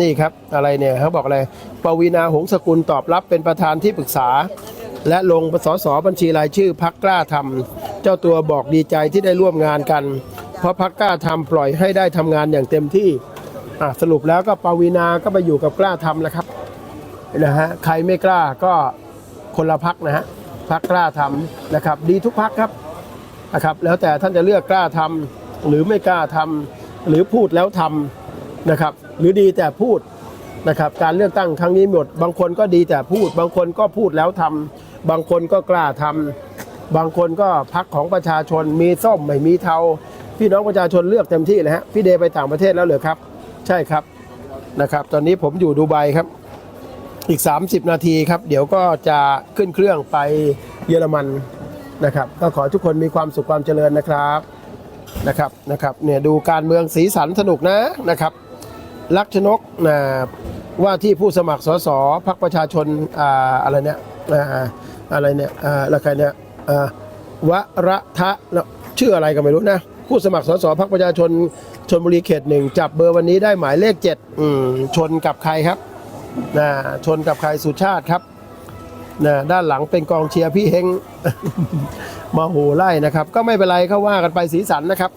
นี่ครับอะไรเนี่ยเขาบอกอะไรปวีนาหงสกุลตอบรับเป็นประธานที่ปรึกษา และลงสสบัญชีรายชื่อพักกล้าทำเจ้าตัวบอกดีใจที่ได้ร่วมงานกัน เพราะพักกล้าทำปล่อยให้ได้ทำงานอย่างเต็มที่สรุปแล้วก็ปวีนาก็ไปอยู่กับกล้าทำแล้วครับนะฮะใครไม่กล้าก็คนละพักนะฮะพักกล้าทำนะครับ ดีทุกพักครับนะครับ แล้วแต่ท่านจะเลือกกล้าทำหรือไม่กล้าทำหรือพูดแล้วทำ นะครับ หรือดีแต่พูดนะครับการเลือกตั้งครั้งนี้หมด บางคนก็ดีแต่พูด บางคนก็พูดแล้วทำบางคนก็กล้าทำบางคนก็พักของประชาชนมีส้มไม่มีเทา พี่น้องประชาชนเลือกเต็มที่เลยฮะพี่เดย์ไปต่างประเทศแล้วเหรอครับ ใช่ครับนะครับ ตอนนี้ผมอยู่ดูไบครับ อีก 30 นาทีครับ เดี๋ยวก็จะขึ้นเครื่องไปเยอรมันนะครับ ก็ขอทุกคนมีความสุขความเจริญนะครับนะครับนะครับเนี่ยดูการเมืองสีสันสนุกนะนะครับ ลักษณกนะว่าที่ผู้สมัครสสพักประชาชนอะไรเนี่ยอะไรเนี่ยอ่าแล้วใครเนี่ยวระทะชื่ออะไรก็ไม่รู้นะ ผู้สมัครสสพักประชาชนชนบุรีเขตหนึ่งจับเบอร์วันนี้ได้หมายเลขเจ็ดชนกับใครครับนะชนกับใครสุชาติครับนะด้านหลังเป็นกองเชียร์พี่เฮงมาโหไล่นะครับ ก็ไม่เป็นไรเขาว่ากันไปสีสันนะครับ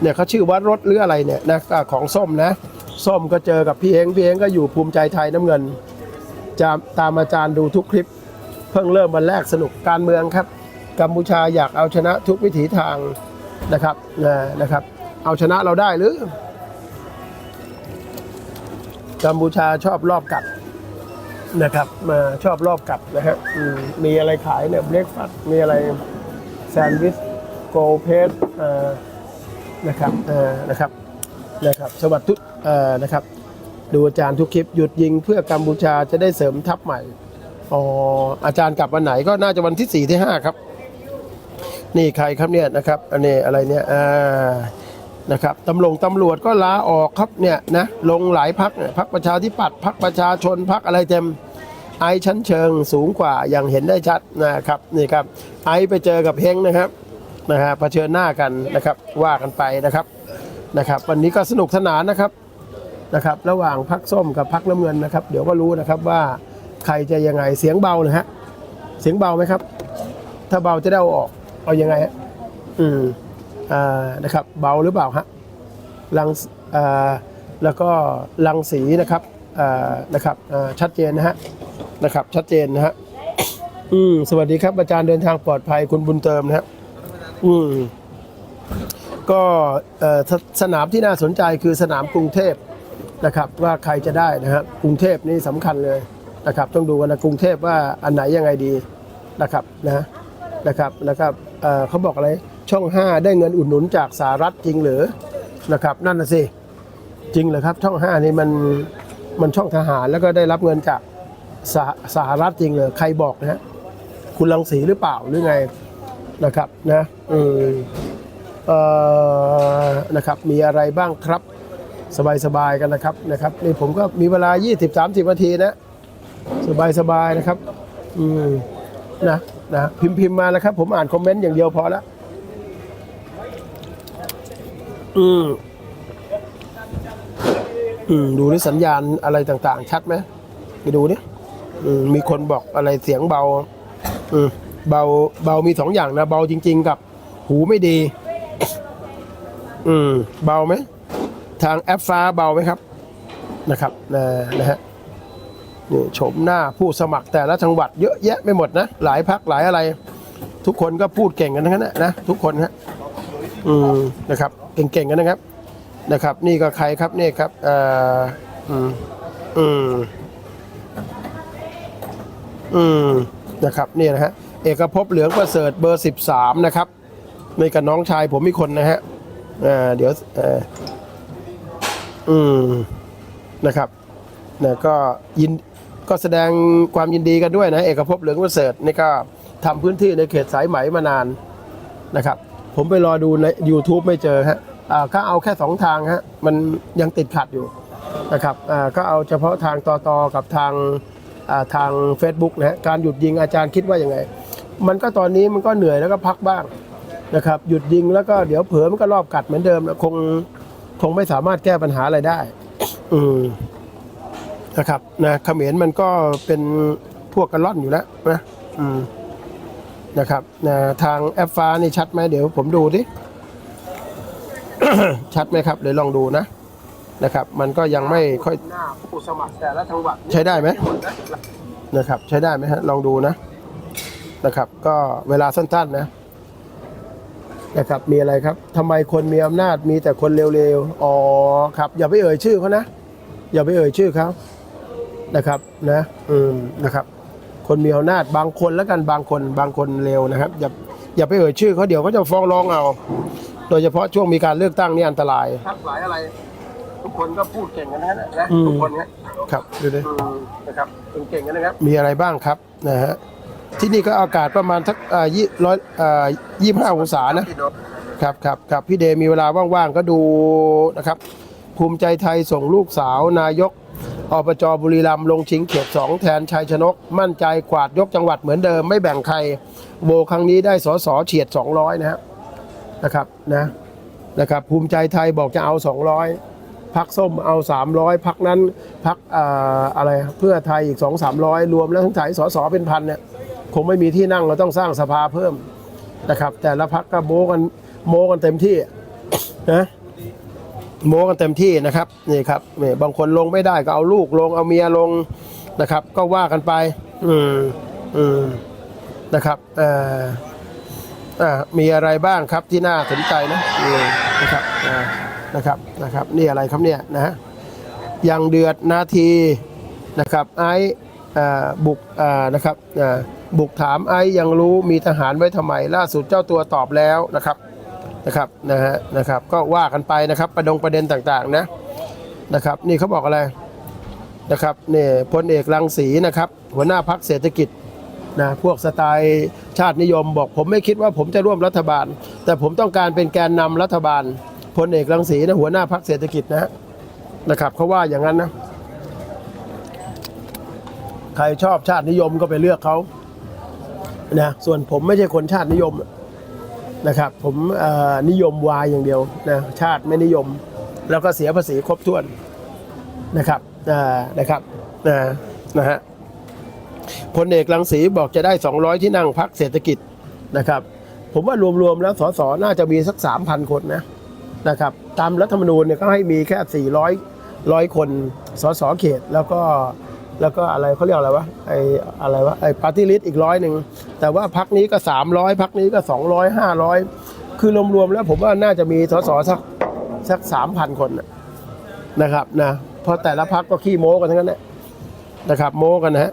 เนี่ยเขาชื่อวัดรถหรืออะไรเนี่ยนะของส้มนะ ส้มก็เจอกับพี่เฮงพี่เฮงก็อยู่ภูมิใจไทยน้ำเงินจะตามอาจารย์ดูทุกคลิป เพิ่งเริ่มวันแรกสนุกการเมืองครับ กัมพูชาอยากเอาชนะทุกวิถีทางนะครับนะนะครับ เอาชนะเราได้หรือ กัมพูชาชอบรอบกัดนะครับมาชอบรอบกัดนะฮะมีอะไรขายเนี่ยเบรกฟาสมีอะไรแซนด์วิชโกเพสนะครับนะครับนะครับ สวัสดี นะครับ ดูอาจารย์ทุกคลิปหยุดยิงเพื่อกัมพูชาจะได้เสริมทัพใหม่อ๋ออาจารย์กลับวันไหนก็น่าจะวันที่4ที่5ครับ นี่ใครครับเนี่ยนะครับอันนี้อะไรเนี่ยอ่านะครับตำรวจตำรวจก็ลาออกครับเนี่ยนะลงหลายพักพักประชาธิปัตย์พักประชาชนพักอะไรเต็มไอชั้นเชิงสูงกว่าอย่างเห็นได้ชัดนะครับนี่ครับไอไปเจอกับเฮงนะครับนะฮะเผชิญหน้ากันนะครับว่ากันไปนะครับนะครับ วันนี้ก็สนุกสนานนะครับ นะครับระหว่างพักส้มกับพักน้ำเงินนะครับ เดี๋ยวก็รู้นะครับว่าใครจะยังไงเสียงเบาเลยฮะเสียงเบาไหมครับ ถ้าเบาจะได้เอาออกเอายังไงฮะอืมอ่านะครับเบาหรือเปล่าฮะลังอ่าแล้วก็ลังสีนะครับอ่านะครับอ่าชัดเจนนะฮะนะครับ ชัดเจนนะฮะอืมสวัสดีครับอาจารย์เดินทางปลอดภัยคุณบุญเติมนะฮะอืมก็สนามที่น่าสนใจคือสนามกรุงเทพ นะครับว่าใครจะได้นะฮะกรุงเทพนี่สำคัญเลยนะครับต้องดูกันนะกรุงเทพว่าอันไหนยังไงดีนะครับนะนะครับนะครับเเขาบอกอะไรช่อง 5 ได้เงินอุดหนุนจากสหรัฐจริงหรือนะครับนั่นน่ะสิจริงเหรอครับช่อง 5 นี่มันมันช่องทหารแล้วก็ได้รับเงินจากสหสหรัฐจริงเลยใครบอกนะฮะคุณลังสีหรือเปล่าหรือไงนะครับนะอืมเอ่อนะครับมีอะไรบ้างครับ สบายๆกันนะครับนะครับนี่ผมก็มีเวลา 20-30นาทีนะสบายๆนะครับ อืมนะนะพิมพ์พิมพ์มาแล้วครับ ผมอ่านคอมเมนต์อย่างเดียวพอล้วอืมอืมดูนี่สัญญาณอะไรต่างๆ ชัดไหมไปดูนี่อืมมีคนบอกอะไรเสียงเบา อืมเบาเบามีสองอย่างนะ เบาจริง ๆ กับ หูไม่ดี อืม เบาไหม ทางแอปฟ้าเบาไหมครับนะครับนะนะฮะนี่ชมหน้าผู้สมัครแต่ละจังหวัดเยอะแยะไม่หมดนะ หลายพักหลายอะไร ทุกคนก็พูดเก่งกันทั้งนั้นนะนะทุกคนฮะอืมนะครับเก่งๆกันนะครับนะครับ นี่ก็ใครครับนี่ครับอ่ออืมอืมอืมนะครับนี่นะฮะเอกภพเหลืองประเสริฐเบอร์ 13 นะครับนี่กับน้องชายผมมีคนนะฮะอ่าเดี๋ยวเอืมนะครับนะก็ยินก็แสดงความยินดีกันด้วยนะเอกภพเหลืองประเสริฐนี่ก็ทำพื้นที่ในเขตสายไหมมานานนะครับ ผมไปรอดูใน YouTube ไม่เจอฮะอ่าก็เอาแค่สองทางฮะมันยังติดขัดอยู่นะครับอ่าก็เอาเฉพาะทางต่อตอกับทางอ่าทาง Facebook นะฮะการหยุดยิงอาจารย์คิดว่ายังไง มันก็ตอนนี้มันก็เหนื่อยแล้วก็พักบ้างนะครับ หยุดยิงแล้วก็เดี๋ยวเผลอมันก็รอบกัดเหมือนเดิมนะคง คงไม่สามารถแก้ปัญหาอะไรได้ อืมนะครับนะเขมรมันก็เป็นพวกกระล่อนอยู่แล้วนะอืมนะครับนะทางแอปฟ้านี่ชัดไหมเดี๋ยวผมดูดิชัดไหมครับเดี๋ยวลองดูนะนะครับ มันก็ยังไม่ค่อยหน้าผู้สมัครแต่ละจังหวัดใช้ได้ไหมนะครับ ใช้ได้ไหมฮะลองดูนะนะครับ ก็เวลาสั้นๆนะ นะครับมีอะไรครับทำไมคนมีอำนาจมีแต่คนเร็วๆอ๋อครับอย่าไปเอ่ยชื่อเขานะ อย่าไปเอ่ยชื่อเขานะครับนะอืมนะครับ คนมีอำนาจบางคนแล้วกันบางคนบางคนเร็วนะครับ อย่าอย่าไปเอ่ยชื่อเขาเดี๋ยวเขาจะฟ้องร้องเอา โดยเฉพาะช่วงมีการเลือกตั้งนี่อันตราย ทักหลายอะไร ทุกคนก็พูดเก่งกันนะนะอืม ทุกคนเนี่ยครับดูดิอืมนะครับเก่งๆกันนะครับ มีอะไรบ้างครับนะฮะ ที่นี่ก็อากาศประมาณทักยี่ร้อยยี่ห้าองศานะครับครับครับพี่เดมีเวลาว่างๆก็ดูนะครับ ภูมิใจไทยส่งลูกสาวนายกอบจบุรีรัมย์ลงชิงเขตสองแทนชัยชนก มั่นใจกวาดยกจังหวัดเหมือนเดิมไม่แบ่งใครโบครั้งนี้ได้สอสอเฉียด 200 นะฮะนะครับนะนะครับ ภูมิใจไทยบอกจะเอา 200พักส้มเอา 300พักนั้นพักออะไรเพื่อไทยอีก 2 300 รวมแล้วทั้งสายสอสอเป็นพันเนี่ย คงไม่มีที่นั่งเราต้องสร้างสภาเพิ่มนะครับ แต่ละพักก็โม้กันโม้กันเต็มที่นะโม้กันเต็มที่นะครับนี่ครับนี่บางคนลงไม่ได้ก็เอาลูกลงเอาเมียลงนะครับ ก็ว่ากันไป อืมอืมนะครับเอ่ออ่ามีอะไรบ้างครับที่น่าสนใจนะอืมนะครับอ่านะครับนะครับ นี่อะไรครับเนี่ยนะฮะยังเดือดนาทีนะครับไอ้ บุกนะครับบุกถามไอ้ยังรู้มีทหารไว้ทำไม ล่าสุดเจ้าตัวตอบแล้วนะครับนะครับนะฮะนะครับก็ว่ากันไปนะครับประดงประเด็นต่างๆนะนะครับ นี่เขาบอกอะไรนะครับนี่พลเอกรังสีนะครับ หัวหน้าพักเศรษฐกิจนะพวกสไตล์ชาตินิยมบอก ผมไม่คิดว่าผมจะร่วมรัฐบาล แต่ผมต้องการเป็นแกนนำรัฐบาลพลเอกรังสีนะหัวหน้าพักเศรษฐกิจนะนะครับเขาว่าอย่างนั้นนะ ใครชอบชาตินิยมก็ไปเลือกเขานะส่วนผมไม่ใช่คนชาตินิยมนะครับ ผมนิยมวายอย่างเดียวนะชาติไม่นิยม แล้วก็เสียภาษีครบถ้วนนะครับนะครับนะนะฮะพลเอกรังสีบอกจะได้ 200 ที่นั่งพักเศรษฐกิจนะครับ ผมว่ารวมๆแล้วสสน่าจะมีสัก 3,000 คนนะนะครับ ตามรัฐธรรมนูญเนี่ยก็ให้มีแค่ 400ร้อยคนสสเขตแล้วก็ แล้วก็อะไรเขาเรียกอะไรวะไออะไรวะไอปาร์ตี้ลิสต์อีกร้อยหนึ่งแต่ว่าพักนี้ก็ 300 พักนี้ก็ 200 500 คือรวมๆแล้วผมว่าน่าจะมีสสสักสัก3,000คนคนนะครับนะเพราะแต่ละพักก็ขี้โม้กันทั้งนั้นแหละนะครับ โม้กันนะฮะ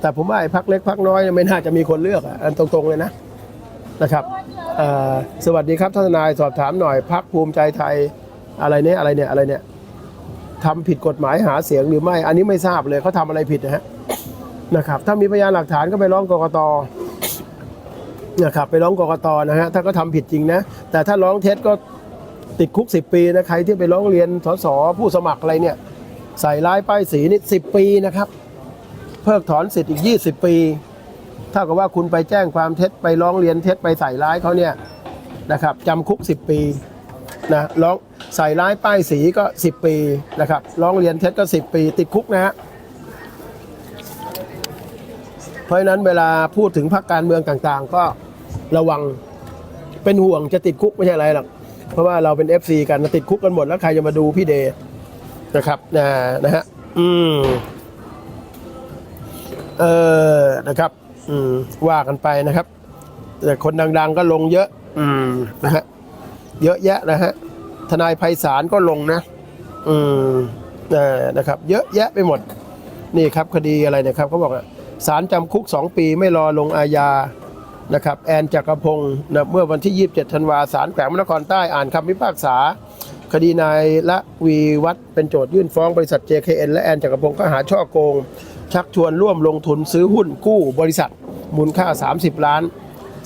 แต่ผมว่าไอ้พักเล็กพักน้อยไม่น่าจะมีคนเลือกอะอันตรงๆเลยนะนะครับสวัสดีครับท่านนายสอบถามหน่อยพักภูมิใจไทยอะไรเนี่ยอะไรเนี่ยอะไรเนี่ย ทำผิดกฎหมายหาเสียงหรือไม่ อันนี้ไม่ทราบเลยเขาทำอะไรผิดนะฮะนะครับ ถ้ามีพยานหลักฐานก็ไปร้องกกตนะครับไปร้องกกตนะฮะถ้าก็ทำผิดจริงนะ แต่ถ้าร้องเท็จก็ติดคุก 10 ปีนะใครที่ไปร้องเรียนสสผู้สมัครอะไรเนี่ย ใส่ร้ายป้ายสีนี่สิปีนะครับ เพิกถอนสิทธิ์อีก 20 ปีเท่ากับว่าคุณไปแจ้งความเท็จไปร้องเรียนเท็จไปใส่ร้ายเขาเนี่ยนะครับจำคุก 10 ปีนะร้อง ใส่ร้ายป้ายสีก็ 10 ปีนะครับร้องเรียนเท็จก็ 10 ปี ติดคุกนะฮะเพราะนั้นเวลาพูดถึงพรรคการเมืองต่างๆ ก็ระวังเป็นห่วงจะติดคุกไม่ใช่อะไรหรอกเพราะว่าเราเป็น FC กันติดคุกกันหมดแล้วใครจะมาดูพี่เดย์นะครับนะนะฮะอืมเออนะครับ อืมว่ากันไปนะครับ แต่คนดัง ๆ ก็ลงเยอะ อืมนะฮะเยอะแยะนะฮะ ทนายไพศาลก็ลงนะ อืมนะครับ เยอะแยะไปหมด นี่ครับคดีอะไรนี่ยครับเขาบอกว่าศาลจำคุก 2 ปีไม่รอลงอาญานะครับแอนจักรพงศ์นะเมื่อวันที่ 27 ธันวาศาลแขวงพระนครใต้อ่านคำพิพากษา คดีนายละวีวัฒเป็นโจทยื่นฟ้องบริษัท JKN และแอนจักรพงศ์ข้อหาช่อโกง ชักชวนร่วมลงทุนซื้อหุ้นกู้บริษัท มูลค่า 30 ล้าน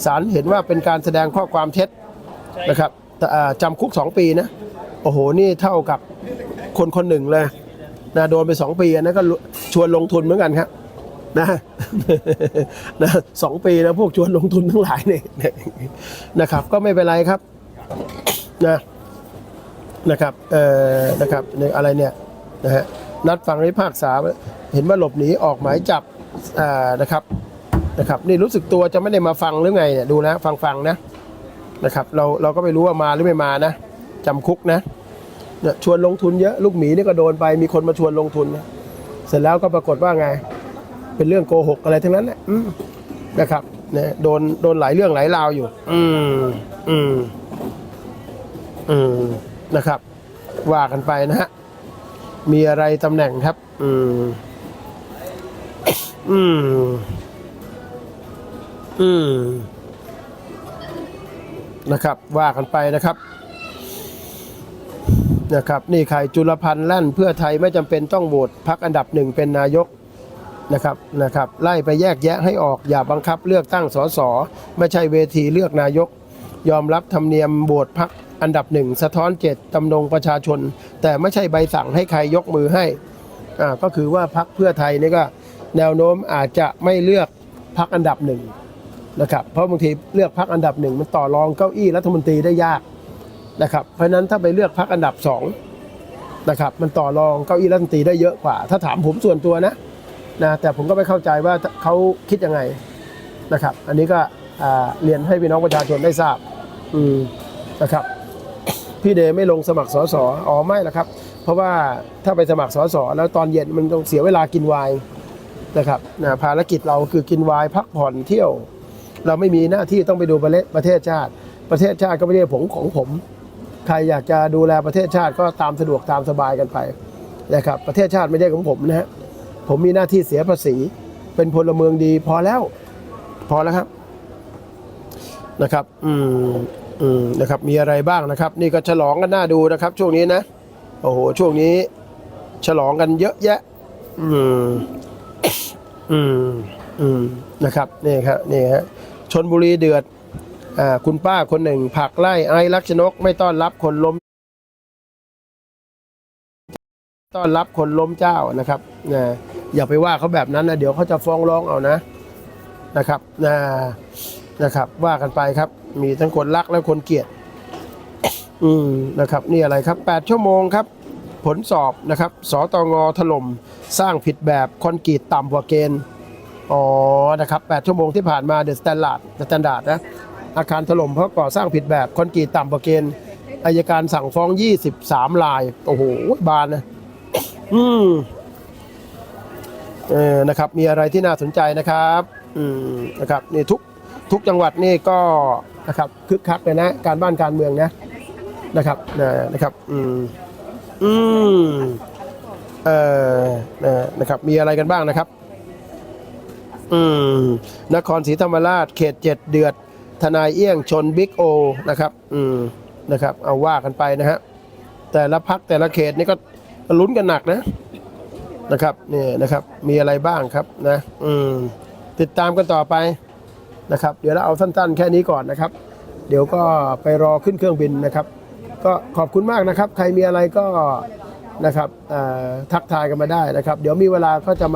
ศาลเห็นว่าเป็นการแสดงข้อความเท็จนะครับ จำคุก 2 ปีนะ โอ้โห นี่เท่ากับคนคนหนึ่งเลยนะโดนไป 2 ปีอันนั้นก็ชวนลงทุนเหมือนกันครับนะนะสองปีนะพวกชวนลงทุนทั้งหลายเนี่ยนะครับ ก็ไม่เป็นไรครับนะนะครับเอ่อนะครับในอะไรเนี่ยนะฮะนัดฟังพิพากษาเห็นว่าหลบหนีออกหมายจับอ่านะครับนะครับ นี่รู้สึกตัวจะไม่ได้มาฟังหรือไงเนี่ยดูนะฟังฟังๆนะ นะครับเราเราก็ไม่รู้ว่ามาหรือไม่มานะจำคุกนะเนี่ยชวนลงทุนเยอะลูกหมีนี่ก็โดนไปมีคนมาชวนลงทุนนะเสร็จแล้วก็ปรากฏว่าไง เป็นเรื่องโกหกอะไรทั้งนั้นแหละนะครับเนี่ยโดนโดนหลายเรื่องหลายราวอยู่ อืมอืมอืมนะครับ ว่ากันไปนะฮะมีอะไรตำแหน่งครับ อืม อืม อืม นะครับว่ากันไปนะครับนะครับนี่ใครจุลพันธ์แล่นเพื่อไทยไม่จำเป็นต้องโหวตพักอันดับหนึ่งเป็นนายกนะครับนะครับไล่ไปแยกแยะให้ออกอย่าบังคับเลือกตั้งสสไม่ใช่เวทีเลือกนายก ยอมรับธรรมเนียมโหวตพักอันดับหนึ่งสะท้อนเจตจำนงประชาชน แต่ไม่ใช่ใบสั่งให้ใครยกมือให้อ่าก็คือว่าพักเพื่อไทยนี่ก็แนวโน้มอาจจะไม่เลือกพักอันดับหนึ่ง นะครับเพราะบางทีเลือกพักอันดับหนึ่งมันต่อรองเก้าอี้รัฐมนตรีได้ยากนะครับเพราะนั้นถ้าไปเลือกพักอันดับสองนะครับมันต่อรองเก้าอี้รัฐมนตรีได้เยอะกว่า ถ้าถามผมส่วนตัวนะนะแต่ผมก็ไม่เข้าใจว่าเขาคิดยังไงนะครับ อันนี้ก็เรียนให้พี่น้องประชาชนได้ทราบนะครับพี่เดย์ไม่ลงสมัครสสอ๋อไม่ละครับ เพราะว่าถ้าไปสมัครสสแล้วตอนเย็นมันต้องเสียเวลากินวน์นะครับนะภารกิจเราคือกินวน์พักผ่อนเที่ยว เราไม่มีหน้าที่ต้องไปดูประเทศประเทศชาติ ประเทศชาติก็ไม่ใช่ผมของผม ใครอยากจะดูแลประเทศชาติก็ตามสะดวกตามสบายกันไปนะครับประเทศชาติไม่ใช่ของผมนะฮะผมมีหน้าที่เสียภาษี เป็นพลเมืองดี พอแล้วพอแล้วครับนะครับอืมอืมนะครับมีอะไรบ้างนะครับ นี่ก็ฉลองกันหน่าดูนะครับ ช่วงนี้นะโอ้โหช่วงนี้ ฉลองกันเยอะแยะ อืมอืมอืมนะครับนี่ครับนี่ฮะ ชนบุรีเดือดอคุณป้าคนหนึ่ง ผักไล่ไอ้ลักษณกไม่ต้อนรับคนล้ม ต้อนรับคนล้มเจ้านะครับนะอย่าไปว่าเขาแบบนั้นนะเดี๋ยวเขาจะฟ้องร้องเอานะนะครับนะนะครับ ว่ากันไปครับ มีทั้งคนรักและคนเกลียด อืมนะครับ นี่อะไรครับ 8 ชั่วโมงครับ ผลสอบนะครับสตงถล่ม สร้างผิดแบบคอนกรีตต่ำกว่าเกณฑ์ อ๋อ นะครับ 8 ชั่วโมงที่ผ่านมาเดอะสแตนดาร์ดสแตนดาร์ดนะ อาคารถล่มเพราะก่อสร้างผิดแบบคอนกรีตต่ำกว่าเกณฑ์อายการสั่งฟ้อง 23 ลาย โอ้โห บานนะ อืม เออ นะครับ มีอะไรที่น่าสนใจนะครับ อืม นะครับ นี่ทุก ทุกจังหวัดนี่ก็ นะครับ คึกคักเลยนะ การบ้านการเมืองนะ นะครับ นะนะครับ อืม อืม เออนะนะครับ มีอะไรกันบ้างนะครับ อืมนครศรีธรรมราช เขตเจ็ดเดือด ทนายเอี้ยงชนบิ๊กโอนะครับ อืมนะครับ เอาว่ากันไปนะฮะแต่ละพักแต่ละเขตนี่ก็ลุ้นกันหนักนะนะครับนี่นะครับ มีอะไรบ้างครับนะอืมติดตามกันต่อไปนะครับ เดี๋ยวเราเอาสั้นๆ แค่นี้ก่อนนะครับ เดี๋ยวก็ไปรอขึ้นเครื่องบินนะครับ ก็ขอบคุณมากนะครับ ใครมีอะไรก็นะครับทักทายกันมาได้นะครับ เดี๋ยวมีเวลาก็จะมา